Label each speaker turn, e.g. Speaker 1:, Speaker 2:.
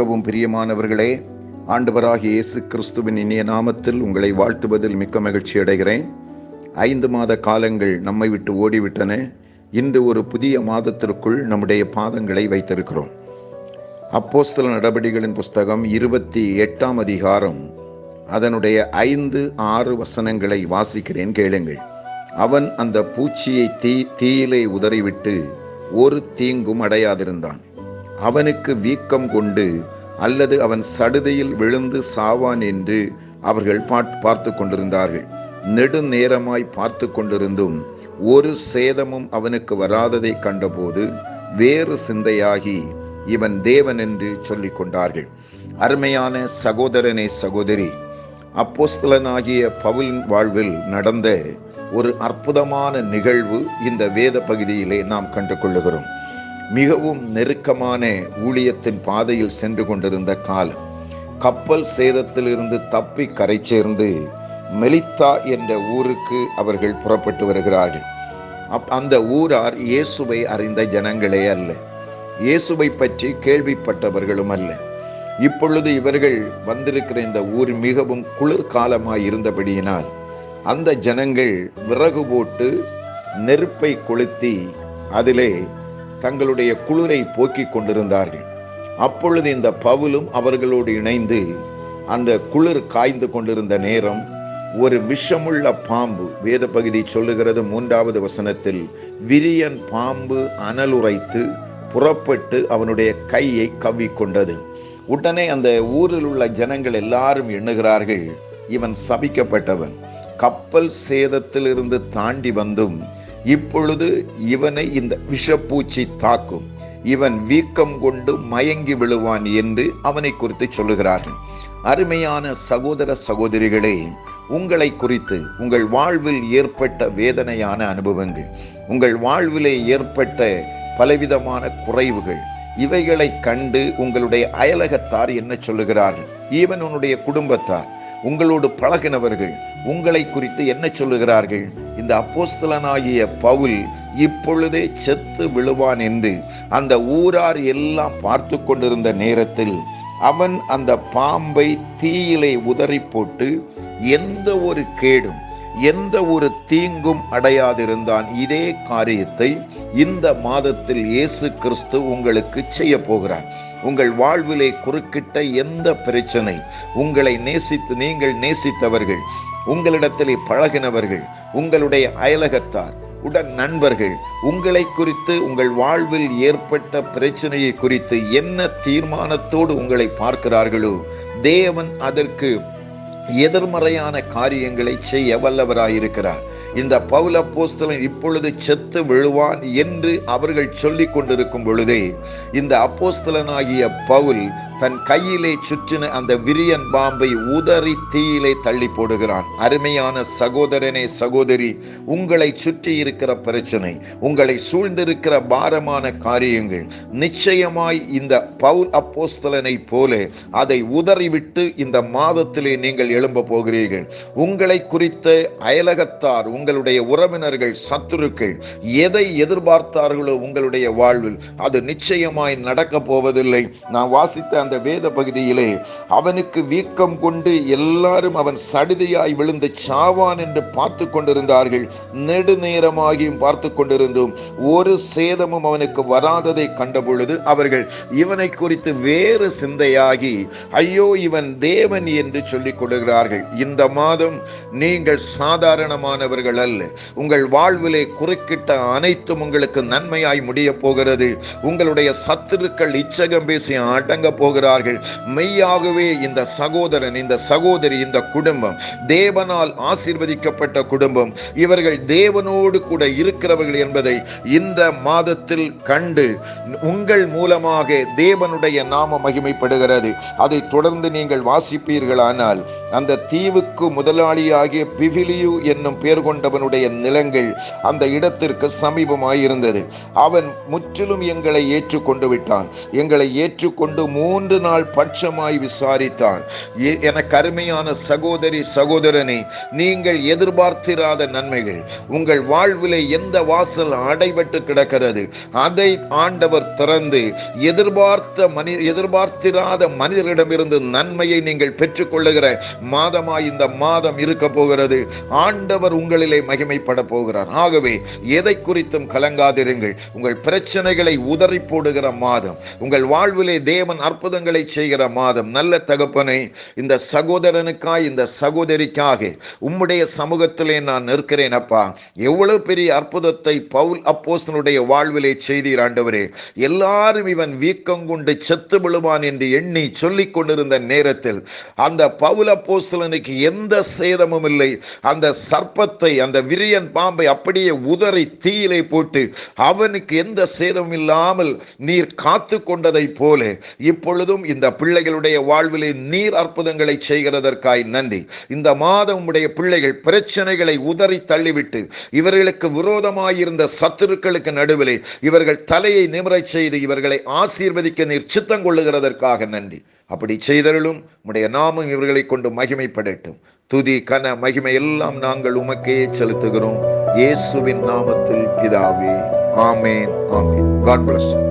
Speaker 1: மிகவும் பிரியமானவர்களே ஆண்டவராகிய இயேசு கிறிஸ்துவின் இனிய நாமத்தில் உங்களை வாழ்த்துவதில் மிக்க மகிழ்ச்சி அடைகிறேன். ஐந்து மாத காலங்கள் நம்மை விட்டு ஓடிவிட்டன. இன்று ஒரு புதிய மாதத்திற்குள் நம்முடைய பாதங்களை வைத்திருக்கிறோம். அப்போஸ்தல நடவடிக்கைகளின் புஸ்தகம் இருபத்தி எட்டாம் அதிகாரம். அதனுடைய ஐந்து ஆறு வசனங்களை வாசிக்கிறேன் கேளுங்கள். அவன் அந்த பூச்சியை தீ தீயிலே உதறிவிட்டு ஒரு தீங்கும் அடையாதிருந்தான். அவனுக்கு வீக்கம் கொண்டு அல்லது அவன் சடுதியில் விழுந்து சாவான் என்று அவர்கள் பார்த்து கொண்டிருந்தார்கள். நெடுநேரமாய் பார்த்து கொண்டிருந்தும் ஒரு சேதமும் அவனுக்கு வராததை கண்டபோது வேறு சிந்தையாகி இவன் தேவன் என்று சொல்லிக் கொண்டார்கள். அருமையான சகோதரனே சகோதரி அப்போஸ்தலனாகிய பவுலின் வாழ்வில் நடந்த ஒரு அற்புதமான நிகழ்வு இந்த வேத பகுதியிலே நாம் கண்டு கொள்ளுகிறோம் மிகவும் நெருக்கமான ஊழியத்தின் பாதையில் சென்று கொண்டிருந்த காலம் கப்பல் சேதத்திலிருந்து தப்பி கரை சேர்ந்து மெலித்தா என்ற ஊருக்கு அவர்கள் புறப்பட்டு வருகிறார்கள். அப் அந்த ஊரார் இயேசுவை அறிந்த ஜனங்களே அல்ல. இயேசுவை பற்றி கேள்விப்பட்டவர்களும் அல்ல. இப்பொழுது இவர்கள் வந்திருக்கிற இந்த ஊர் மிகவும் குளிர்காலமாய் இருந்தபடியினால் அந்த ஜனங்கள் விறகு போட்டு நெருப்பை கொளுத்தி அதிலே தங்களுடைய குளிரை போக்கிக் கொண்டிருந்தார்கள். அப்பொழுது இந்த பவுலும் அவர்களோடு இணைந்து அந்த குளிர் காய்ந்து கொண்டிருந்த நேரம் ஒரு விஷமுள்ள பாம்பு வேத பகுதி சொல்லுகிறது மூன்றாவது வசனத்தில் விரியன் பாம்பு அனலுரைத்து புறப்பட்டு அவனுடைய கையை கவ்விக்கொண்டது. உடனே அந்த ஊரில் உள்ள ஜனங்கள் எல்லாரும் எண்ணுகிறார்கள் இவன் சபிக்கப்பட்டவன். கப்பல் சேதத்திலிருந்து தாண்டி வந்தும் இப்பொழுது இவனை இந்த விஷப்பூச்சி தாக்கும். இவன் வீக்கம் கொண்டு மயங்கி விழுவான் என்று அவனை குறித்து சொல்லுகிறார்கள். அருமையான சகோதர சகோதரிகளே உங்களை குறித்து உங்கள் வாழ்வில் ஏற்பட்ட வேதனையான அனுபவங்கள் உங்கள் வாழ்விலே ஏற்பட்ட பலவிதமான குறைவுகள் இவைகளை கண்டு உங்களுடைய அயலகத்தார் என்ன சொல்லுகிறார்கள்? ஈவன் உன்னுடைய குடும்பத்தார் உங்களோடு பழகினவர்கள் உங்களை குறித்து என்ன சொல்லுகிறார்கள்? இந்த அப்போஸ்தலனாகிய பவுல் இப்பொழுதே செத்து விழுவான் என்று அந்த ஊரார் எல்லாம் பார்த்து கொண்டிருந்த நேரத்தில் அவன் அந்த பாம்பை தீயிலே உதறி போட்டு எந்த ஒரு கேடும் எந்த ஒரு தீங்கும் அடையாதிருந்தான். இதே காரியத்தை இந்த மாதத்தில் இயேசு கிறிஸ்து உங்களுக்கு செய்ய போகிறார். உங்கள் வாழ்விலே குறுக்கிட்ட எந்த பிரச்சனை? உங்களை நேசித்து நீங்கள் நேசித்தவர்கள் உங்களிடத்திலே பழகினவர்கள் உங்களுடைய அயலகத்தார் உடன் நண்பர்கள் உங்களை குறித்து உங்கள் வாழ்வில் ஏற்பட்ட பிரச்சனையை குறித்து என்ன தீர்மானத்தோடு உங்களை பார்க்கிறார்களோ தேவன் அதற்கு எதிர்மறையான காரியங்களை செய்ய வல்லவராயிருக்கிறார். இந்த பவுல போஸ்தலன் இப்பொழுது செத்து விழுவான் என்று அவர்கள் சொல்லிக் கொண்டிருக்கும் பொழுதே இந்த அப்போஸ்தலனாகிய பவுல் தன் கையிலே சுற்றின அந்த விரியன் பாம்பை உதறி தீயிலே தள்ளி போடுகிறான். அருமையான சகோதரனே சகோதரி உங்களை சுற்றி இருக்கிற பிரச்சனை உங்களை சூழ்ந்திருக்கிற பாரமான காரியங்கள் நிச்சயமாய் இந்த பவுல் அப்போஸ்தலனை போல அதை உதறிவிட்டு இந்த மாதத்திலே நீங்கள் எழும்ப போகிறீர்கள். உங்களை குறித்த அயலகத்தார் உங்களுடைய உறவினர்கள் சத்துருக்கள் எதை எதிர்பார்த்தார்களோ உங்களுடைய வாழ்வில் அது நிச்சயமாய் நடக்க போவதில்லை. நான் வாசித்த அந்த அந்த வேத பகுதியிலே அவனுக்கு வீக்கம் கொண்டு எல்லாரும் அவன் சடுதியாய் விழுந்து சாவான் என்று பார்த்து கொண்டிருந்தார்கள். நெடுநேரமாகியும் பார்த்து கொண்டிருந்தும் ஒரு சேதமும் அவனுக்கு வராததை கண்டபொழுது அவர்கள் இவனை குறித்து வேறு சிந்தையாகி ஐயோ இவன் தேவன் என்று சொல்லிக் கொள்கிறார்கள். இந்த மாதம் நீங்கள் சாதாரணமானவர்கள் அல்ல. உங்கள் வாழ்விலே குறுக்கிட்ட அனைத்தும் உங்களுக்கு நன்மையாய் முடிய போகிறது. உங்களுடைய சத்துருக்கள் இச்சகம் பேசி அடங்க போகிறது. போகிறார்கள் மெய்யாகவே இந்த சகோதரன் இந்த சகோதரி இந்த குடும்பம் தேவனால் ஆசீர்வதிக்கப்பட்ட குடும்பம் இவர்கள் தேவனோடு கூட இருக்கிறவர்கள் என்பதை இந்த மாதத்தில் கண்டு உங்கள் மூலமாக தேவனுடைய நாம மகிமைப்படுகிறது. அதை தொடர்ந்து நீங்கள் வாசிப்பீர்களானால் அந்த தீவுக்கு முதலாளியாகிய பிவிலியு என்னும் பேர் கொண்டவனுடைய நிலங்கள் அந்த இடத்திற்கு சமீபமாயிருந்தது. அவன் முற்றிலும் எங்களை ஏற்றுக்கொண்டு விட்டான். எங்களை ஏற்றுக்கொண்டு மூன்று மூன்று நாள் பட்சமாய் விசாரித்தான். என கருமையான சகோதரி சகோதரனே நீங்கள் எதிர்பார்த்திராத நன்மைகள். உங்கள் வாழ்விலே எந்த வாசல் அடைபட்டு கிடக்கிறது? அதை ஆண்டவர் திறந்து எதிர்பார்த்த மனி எதிர்பார்த்திராத மனிதர்களிடமிருந்து நன்மையை நீங்கள் பெற்றுக்கொள்ளுகிற மாதமாய் இந்த மாதம் இருக்க போகிறது. ஆண்டவர் உங்களிலே மகிமைப்பட போகிறார். ஆகவே எதை குறித்தும் கலங்காதிருங்கள். உங்கள் பிரச்சனைகளை உதறி போடுகிற மாதம். உங்கள் வாழ்விலே தேவன் அற்புதங்களை செய்கிற மாதம் நல்ல தகப்பனை இந்த சகோதரனுக்காய் இந்த சகோதரிக்காக உம்முடைய சமூகத்திலே நான் நிற்கிறேன் அப்பா. எவ்வளவு பெரிய அற்புதத்தை பவுல் அப்போசனுடைய வாழ்விலே செய்தீர் ஆண்டவரே. எல்லாரும் இவன் வீக்கம் கொண்டு செத்து விழுவான் என்று எண்ணி சொல்லிக் கொண்டிருந்த நேரத்தில் அந்த பவுல் அப்போஸ்தலனுக்கு எந்த சேதமும் இல்லை. அந்த சர்ப்பத்தை அந்த விரியன் பாம்பை அப்படியே உதறி தீயிலே போட்டு அவனுக்கு எந்த சேதமும் இல்லாமல் நீர் காத்து கொண்டதை போல இப்பொழுது பொழுதும் இந்த பிள்ளைகளுடைய வாழ்விலே நீர் அற்புதங்களை செய்கிறதற்காய் நன்றி. இந்த மாதம் உம்முடைய பிள்ளைகள் பிரச்சனைகளை உதறி தள்ளிவிட்டு இவர்களுக்கு விரோதமாயிருந்த சத்துருக்களுக்கு நடுவிலே இவர்கள் தலையை நிமிரச் செய்து இவர்களை ஆசீர்வதிக்க நீர் சித்தம் கொள்ளுகிறதற்காக நன்றி. அப்படி செய்தருளும் உடைய நாமம் இவர்களை கொண்டு மகிமைப்படட்டும். துதி கன மகிமை எல்லாம் நாங்கள் உமக்கே செலுத்துகிறோம். இயேசுவின் நாமத்தில் பிதாவே. ஆமேன் ஆமேன். God plus